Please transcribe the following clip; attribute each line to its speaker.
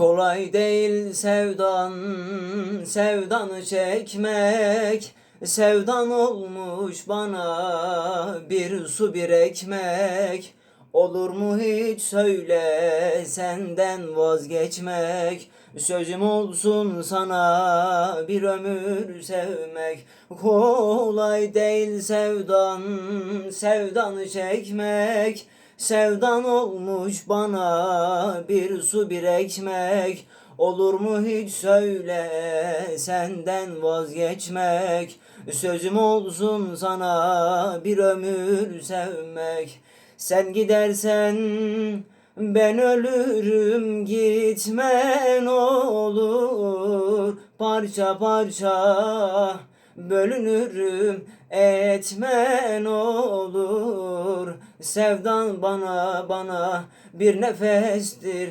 Speaker 1: Kolay değil sevdan, sevdanı çekmek. Sevdan olmuş bana bir su bir ekmek. Olur mu hiç söyle senden vazgeçmek. Sözüm olsun sana bir ömür sevmek. Kolay değil sevdan, sevdanı çekmek Sevdan olmuş bana bir su bir ekmek. Olur mu hiç söyle senden vazgeçmek. Sözüm olsun sana bir ömür sevmek. Sen gidersen ben ölürüm gitmen olur. Parça parça bölünürüm etmen olur Sevdan bana bana bir nefestir